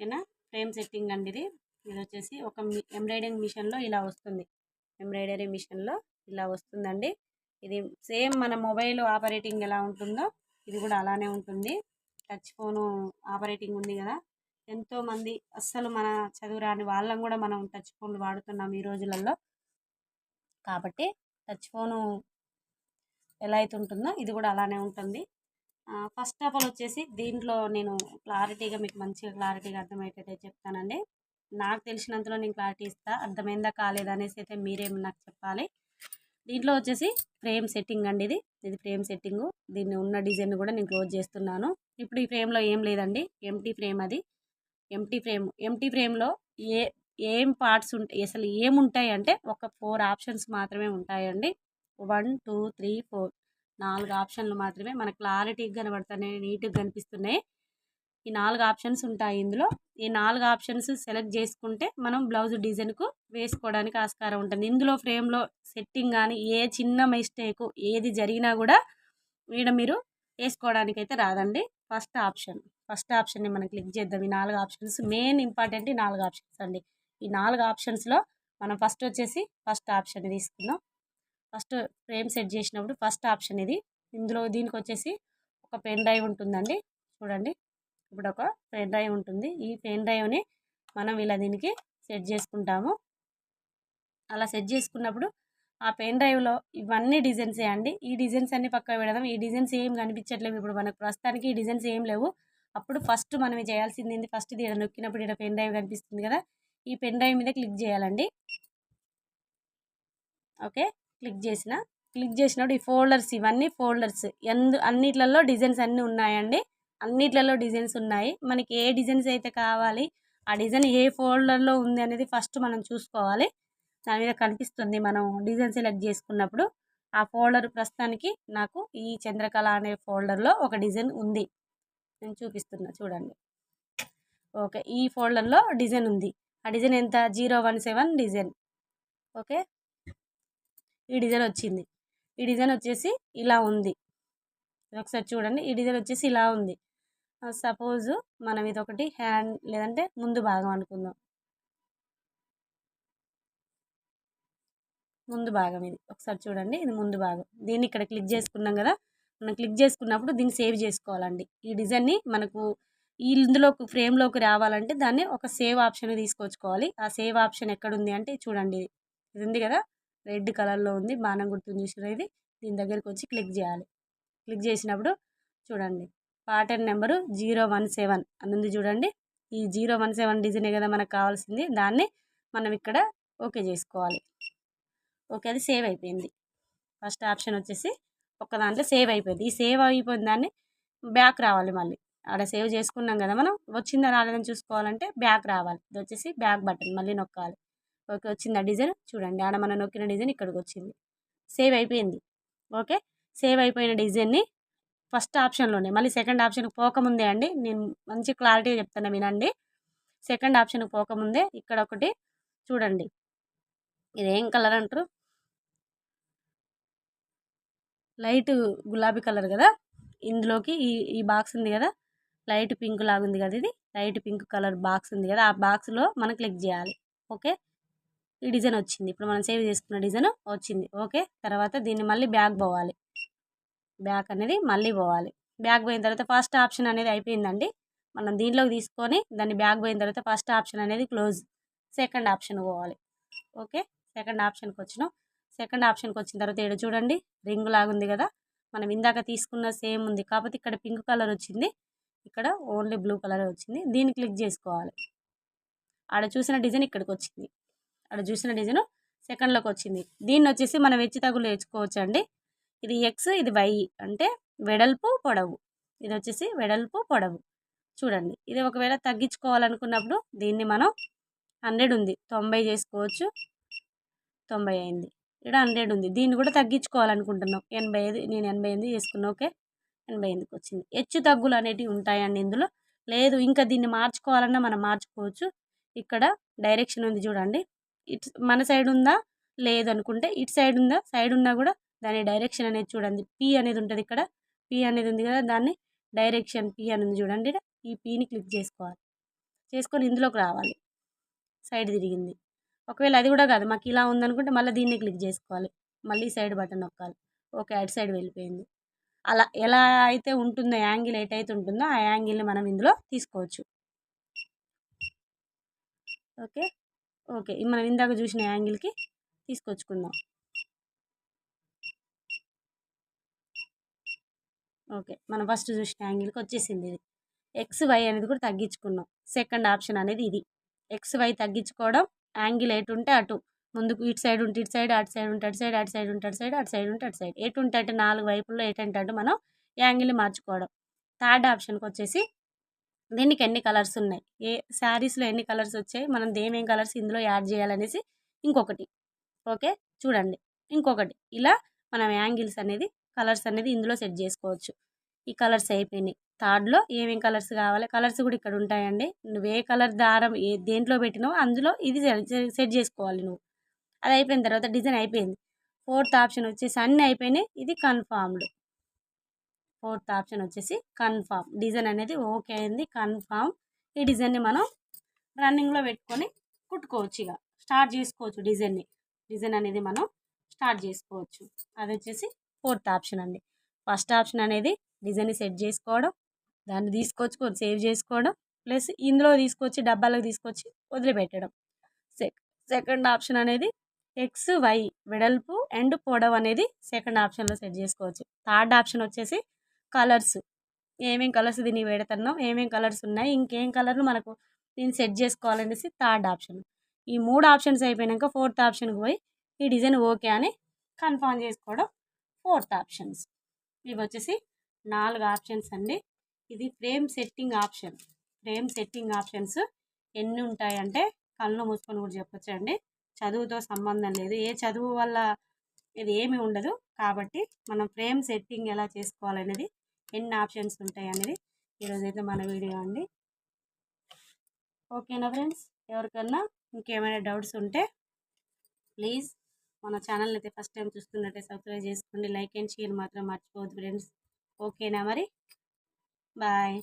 ఓకేనా? Frame setting అండి ఇది ఇది వచ్చేసి ఒక ఎంబ్రాయిడింగ్ మిషన్లో ఇలా వస్తుంది. ఎంబ్రాయిడరీ మిషన్లో ఇలా వస్తుందండి. ఇది సేమ్ మన మొబైల్ ఆపరేటింగ్ ఎలా ఉంటుందో ఇది కూడా అలానే ఉంటుంది. టచ్ ఫోను ఆపరేటింగ్ ఉంది కదా. ఎంతోమంది అస్సలు మన చదువు రాని వాళ్ళం కూడా మనం టచ్ ఫోన్లు వాడుతున్నాం ఈ రోజులలో కాబట్టి టచ్ ఫోను ఎలా అయితే ఉంటుందో ఇది కూడా అలానే ఉంటుంది. ఫస్ట్ ఆఫ్ ఆల్ వచ్చేసి దీంట్లో నేను క్లారిటీగా మీకు మంచిగా క్లారిటీగా అర్థమయ్యేటట్టు చెప్తానండి. నాకు తెలిసినంతలో నేను క్లారిటీ ఇస్తా అర్థమైందా కాలేదా అనేసి అయితే మీరేం నాకు చెప్పాలి. దీంట్లో వచ్చేసి ఫ్రేమ్ సెట్టింగ్ అండి ఇది. ఇది ఫ్రేమ్ సెట్టింగు దీన్ని ఉన్న డిజైన్ కూడా నేను క్లోజ్ చేస్తున్నాను. ఇప్పుడు ఈ ఫ్రేమ్లో ఏం లేదండి. ఎంటీ ఫ్రేమ్ అది. ఎంటీ ఫ్రేమ్ ఎంటీ ఫ్రేమ్లో ఏ ఏం పార్ట్స్ ఉంటాయి అసలు ఏముంటాయి అంటే ఒక ఫోర్ ఆప్షన్స్ మాత్రమే ఉంటాయండి. వన్ టూ త్రీ ఫోర్ నాలుగు ఆప్షన్లు మాత్రమే మనకు క్లారిటీగా కనబడుతున్నాయి నీట్గా కనిపిస్తున్నాయి. ఈ నాలుగు ఆప్షన్స్ ఉంటాయి ఇందులో. ఈ నాలుగు ఆప్షన్స్ సెలెక్ట్ చేసుకుంటే మనం బ్లౌజ్ డిజైన్కు వేసుకోవడానికి ఆస్కారం ఉంటుంది. ఇందులో ఫ్రేమ్లో సెట్టింగ్ కానీ ఏ చిన్న మిస్టేక్ ఏది జరిగినా కూడా ఈడ మీరు వేసుకోవడానికి అయితే రాదండి. First option. ఫస్ట్ ఆప్షన్ని మనం క్లిక్ చేద్దాం. ఈ నాలుగు ఆప్షన్స్ మెయిన్ ఇంపార్టెంట్ ఈ నాలుగు ఆప్షన్స్ అండి. ఈ నాలుగు ఆప్షన్స్లో మనం ఫస్ట్ వచ్చేసి ఫస్ట్ ఆప్షన్ తీసుకుందాం. ఫస్ట్ ఫ్రేమ్ సెట్ చేసినప్పుడు ఫస్ట్ ఆప్షన్ ఇది. ఇందులో దీనికి వచ్చేసి ఒక పెన్ డ్రైవ్ ఉంటుందండి. చూడండి. ఇప్పుడు ఒక పెన్ డ్రైవ్ ఉంటుంది. ఈ పెన్ డ్రైవ్ని మనం ఇలా దీనికి సెట్ చేసుకుంటాము. అలా సెట్ చేసుకున్నప్పుడు ఆ పెన్ డ్రైవ్లో ఇవన్నీ డిజైన్సే అండి? ఈ డిజైన్స్ అన్ని పక్కన పెడదాం. ఈ డిజైన్స్ ఏం కనిపించట్లేవు ఇప్పుడు మనకు. ప్రస్తుతానికి ఈ డిజైన్స్ ఏం లేవు. అప్పుడు ఫస్ట్ మనం చేయాల్సింది ఏంది? ఫస్ట్ ఇది నొక్కినప్పుడు ఇక్కడ పెన్ డ్రైవ్ కనిపిస్తుంది కదా! ఈ పెన్ డ్రైవ్ మీద క్లిక్ చేయాలండి. ఓకే? క్లిక్ చేసిన క్లిక్ చేసినప్పుడు ఈ ఫోల్డర్స్ ఇవన్నీ ఫోల్డర్స్. ఎందు అన్నిట్లలో డిజైన్స్ అన్నీ ఉన్నాయండి. అన్నిట్లలో డిజైన్స్ ఉన్నాయి. మనకి ఏ డిజైన్స్ అయితే కావాలి ఆ డిజైన్ ఏ ఫోల్డర్లో ఉంది అనేది ఫస్ట్ మనం చూసుకోవాలి. దాని మీద కనిపిస్తుంది మనం డిజైన్ సెలెక్ట్ చేసుకున్నప్పుడు. ఆ ఫోల్డర్ ప్రస్తుతానికి నాకు ఈ చంద్రకళ అనే ఫోల్డర్లో ఒక డిజైన్ ఉంది. నేను చూపిస్తున్నా చూడండి. ఓకే ఈ ఫోల్డర్లో డిజైన్ ఉంది. ఆ డిజైన్ ఎంత? Zero one seven design. Okay? ఈ డిజైన్ వచ్చింది. ఈ డిజైన్ వచ్చేసి ఇలా ఉంది. ఒకసారి చూడండి. ఈ డిజైన్ వచ్చేసి ఇలా ఉంది. సపోజ్ మనం ఇది ఒకటి హ్యాండ్ లేదంటే ముందు భాగం అనుకుందాం. ముందు భాగం ఇది. ఒకసారి చూడండి. ఇది ముందు భాగం. దీన్ని ఇక్కడ క్లిక్ చేసుకున్నాం కదా? మనం క్లిక్ చేసుకున్నప్పుడు దీన్ని సేవ్ చేసుకోవాలండి. ఈ డిజైన్ని మనకు ఈ ఇందులోకి ఫ్రేమ్లోకి రావాలంటే దాన్ని ఒక సేవ్ ఆప్షన్ తీసుకొచ్చుకోవాలి. ఆ సేవ్ ఆప్షన్ ఎక్కడ ఉంది అంటే చూడండి. ఇది ఇది ఉంది కదా? రెడ్ కలర్లో ఉంది. బాణం గుర్తుని చూసారా ఇది. దీని దగ్గరికి వచ్చి క్లిక్ చేయాలి. క్లిక్ చేసినప్పుడు చూడండి. Pattern number zero one seven అని ఉంది చూడండి. ఈ జీరో వన్ సెవెన్ డిజైనే కదా మనకు కావాల్సింది. దాన్ని మనం ఇక్కడ ఓకే చేసుకోవాలి. ఓకే అది సేవ్ అయిపోయింది. ఫస్ట్ ఆప్షన్ వచ్చేసి ఒక దాంట్లో సేవ్ అయిపోయింది. ఈ సేవ్ అయిపోయిన దాన్ని బ్యాక్ రావాలి మళ్ళీ. ఆడ సేవ్ చేసుకున్నాం కదా మనం. వచ్చిందా రాలేదని చూసుకోవాలంటే బ్యాక్ రావాలి. ఇది వచ్చేసి బ్యాక్ బటన్ మళ్ళీ నొక్కాలి. ఓకే వచ్చింది డిజైన్ చూడండి. ఆడ మనం నొక్కిన డిజైన్ ఇక్కడికి వచ్చింది. సేవ్ అయిపోయింది. ఓకే? సేవ్ అయిపోయిన డిజైన్ని ఫస్ట్ ఆప్షన్లోనే. మళ్ళీ సెకండ్ ఆప్షన్కి పోకముందే అండి. నేను మంచి క్లారిటీ చెప్తాను వినండి. సెకండ్ ఆప్షన్కి పోకముందే ఇక్కడ ఒకటి చూడండి. ఇది ఏం కలర్ అంటారు? లైట్ గులాబీ కలర్ కదా? ఇందులోకి ఈ ఈ బాక్స్ ఉంది కదా? లైట్ పింక్ లాగా ఉంది కదా ఇది? లైట్ పింక్ కలర్ బాక్స్ ఉంది కదా? ఆ బాక్స్లో మనం క్లిక్ చేయాలి. ఓకే? ఈ డిజైన్ వచ్చింది. ఇప్పుడు మనం సేవ్ చేసుకున్న డిజైన్ వచ్చింది. ఓకే? తర్వాత దీన్ని మళ్ళీ బ్యాక్ పోవాలి. బ్యాక్ అనేది మళ్ళీ పోవాలి. బ్యాక్ పోయిన తర్వాత ఫస్ట్ ఆప్షన్ అనేది అయిపోయిందండి. మనం దీంట్లోకి తీసుకొని దాన్ని బ్యాక్ పోయిన తర్వాత ఫస్ట్ ఆప్షన్ అనేది క్లోజ్. సెకండ్ ఆప్షన్ పోవాలి. ఓకే? సెకండ్ ఆప్షన్కి వచ్చినాం. సెకండ్ ఆప్షన్కి వచ్చిన తర్వాత ఇక్కడ చూడండి. రింగ్ లాగా ఉంది కదా? మనం ఇందాక తీసుకున్న సేమ్ ఉంది. కాకపోతే ఇక్కడ పింక్ కలర్ వచ్చింది. ఇక్కడ ఓన్లీ బ్లూ కలర్ వచ్చింది. దీన్ని క్లిక్ చేసుకోవాలి. ఆడ చూసిన డిజైన్ ఇక్కడికి వచ్చింది. అక్కడ చూసిన డిజైన్ సెకండ్లోకి వచ్చింది. దీన్ని వచ్చేసి మనం హెచ్చు తగులు వేసుకోవచ్చు అండి ఇది ఎక్స్ ఇది వై అంటే వెడల్పు పొడవు. ఇది వచ్చేసి వెడల్పు పొడవు. చూడండి. ఇది ఒకవేళ తగ్గించుకోవాలనుకున్నప్పుడు దీన్ని మనం హండ్రెడ్ ఉంది. తొంభై చేసుకోవచ్చు. తొంభై అయింది. ఇక్కడ హండ్రెడ్ ఉంది. దీన్ని కూడా తగ్గించుకోవాలనుకుంటున్నాం. ఎనభై ఐదు నేను ఎనభై ఎనిమిది చేసుకున్నా ఓకే. ఎనభై ఎనిమిదికి వచ్చింది. హెచ్చు తగ్గులు అనేటివి ఉంటాయండి ఇందులో. లేదు ఇంకా దీన్ని మార్చుకోవాలన్నా మనం మార్చుకోవచ్చు. ఇక్కడ డైరెక్షన్ ఉంది చూడండి. ఇట్ మన సైడ్ ఉందా? లేదనుకుంటే ఇట్ ఇటు సైడ్ ఉందా? సైడ్ ఉన్నా కూడా దాని డైరెక్షన్ అనేది చూడండి. పి అనేది ఉంటుంది ఇక్కడ. పి అనేది ఉంది కదా దాన్ని డైరెక్షన్ పి అనేది చూడండి. ఈ పీని క్లిక్ చేసుకోవాలి. చేసుకొని ఇందులోకి రావాలి. సైడ్ తిరిగింది. ఒకవేళ అది కూడా కాదు మాకు ఇలా ఉందనుకుంటే మళ్ళీ దీన్ని క్లిక్ చేసుకోవాలి. మళ్ళీ సైడ్ బటన్ నొక్కాలి. ఓకే అటు సైడ్ వెళ్ళిపోయింది. అలా ఎలా అయితే ఉంటుందో యాంగిల్ ఎటైతే ఉంటుందో ఆ యాంగిల్ని మనం ఇందులో తీసుకోవచ్చు. ఓకే? ఓకే. మనం ఇందాక చూసిన యాంగిల్కి తీసుకొచ్చుకుందాం. ఓకే. మనం ఫస్ట్ చూసిన యాంగిల్కి వచ్చేసింది ఇది. ఎక్స్ వై అనేది కూడా తగ్గించుకున్నాం. సెకండ్ ఆప్షన్ అనేది ఇది. ఎక్స్ వై తగ్గించుకోవడం యాంగిల్ ఎటు ఉంటే అటు. ముందుకు ఇటు సైడ్ ఉంటే ఇటు సైడ్ అటు సైడ్ ఉంటే అటు సైడ్ అటు సైడ్ ఉంటే అటు సైడ్ అటు సైడ్ ఉంటే అటు సైడ్. ఎటు ఉంటే అటు నాలుగు వైపుల్లో ఎటు అంటే అటు మనం యాంగిల్ మార్చుకోవడం. థర్డ్ ఆప్షన్కి వచ్చేసి దీనికి ఎన్ని కలర్స్ ఉన్నాయి? ఏ శారీస్లో ఎన్ని కలర్స్ వచ్చాయి? మనం దేమేం కలర్స్ ఇందులో యాడ్ చేయాలనేసి ఇంకొకటి. ఓకే? చూడండి. ఇంకొకటి. ఇలా మనం యాంగిల్స్ అనేది కలర్స్ అనేది ఇందులో సెట్ చేసుకోవచ్చు. ఈ కలర్స్ అయిపోయినాయి. థర్డ్లో ఏమేం కలర్స్ కావాలి? కలర్స్ కూడా ఇక్కడ ఉంటాయండి. నువ్వు ఏ కలర్ దారం ఏ దేంట్లో పెట్టినావో అందులో ఇది సెట్ చేసుకోవాలి నువ్వు. అది అయిపోయిన తర్వాత డిజైన్ అయిపోయింది. ఫోర్త్ ఆప్షన్ వచ్చేసి అన్నీ అయిపోయినాయి. ఇది కన్ఫామ్డ్ ఫోర్త్ ఆప్షన్ వచ్చేసి కన్ఫామ్. డిజైన్ అనేది ఓకే అయింది కన్ఫామ్. ఈ డిజైన్ని మనం రన్నింగ్లో పెట్టుకొని కుట్టుకోవచ్చు ఇక. స్టార్ట్ చేసుకోవచ్చు డిజైన్ని. డిజైన్ అనేది మనం స్టార్ట్ చేసుకోవచ్చు. అది వచ్చేసి ఫోర్త్ ఆప్షన్ అండి. ఫస్ట్ ఆప్షన్ అనేది డిజైన్ని సెట్ చేసుకోవడం దాన్ని తీసుకొచ్చుకొని సేవ్ చేసుకోవడం ప్లస్ ఇందులో తీసుకొచ్చి డబ్బాలకు తీసుకొచ్చి వదిలిపెట్టడం. సెక్ సెకండ్ ఆప్షన్ అనేది ఎక్స్ వై వెడల్పు అండ్ పొడవు అనేది సెకండ్ ఆప్షన్లో సెట్ చేసుకోవచ్చు. థర్డ్ ఆప్షన్ వచ్చేసి కలర్స్. ఏమేం కలర్స్ దీన్ని పెడుతున్నాం ఏమేం కలర్స్ ఉన్నాయి ఇంకేం కలర్లు మనకు దీన్ని సెట్ చేసుకోవాలనేసి థర్డ్ ఆప్షన్. ఈ మూడు ఆప్షన్స్ అయిపోయాక ఫోర్త్ ఆప్షన్కి పోయి ఈ డిజైన్ ఓకే అని కన్ఫర్మ్ చేసుకోవడం ఫోర్త్ ఆప్షన్స్. ఇవి వచ్చేసి నాలుగు ఆప్షన్స్ అండి. ఇది frame setting option. Frame setting options ఎన్ని ఉంటాయంటే కళ్ళు మూసుకొని కూడా చెప్పొచ్చండి చదువుతో సంబంధం లేదు. ఏ చదువు వల్ల ఇది ఏమి ఉండదు. కాబట్టి మనం ఫ్రేమ్ సెట్టింగ్ ఎలా చేసుకోవాలనేది ఎన్ని ఆప్షన్స్ ఉంటాయి అనేది ఈరోజైతే మన వీడియో అండి. ఓకేనా ఫ్రెండ్స్? ఎవరికన్నా ఇంకేమైనా డౌట్స్ ఉంటే ప్లీజ్ మన ఛానల్ని అయితే ఫస్ట్ టైం చూస్తున్నట్టే సబ్స్క్రైబ్ చేసుకోండి. లైక్ అండ్ షేర్ మాత్రం మర్చిపోవద్దు ఫ్రెండ్స్. ఓకేనా మరి? బాయ్.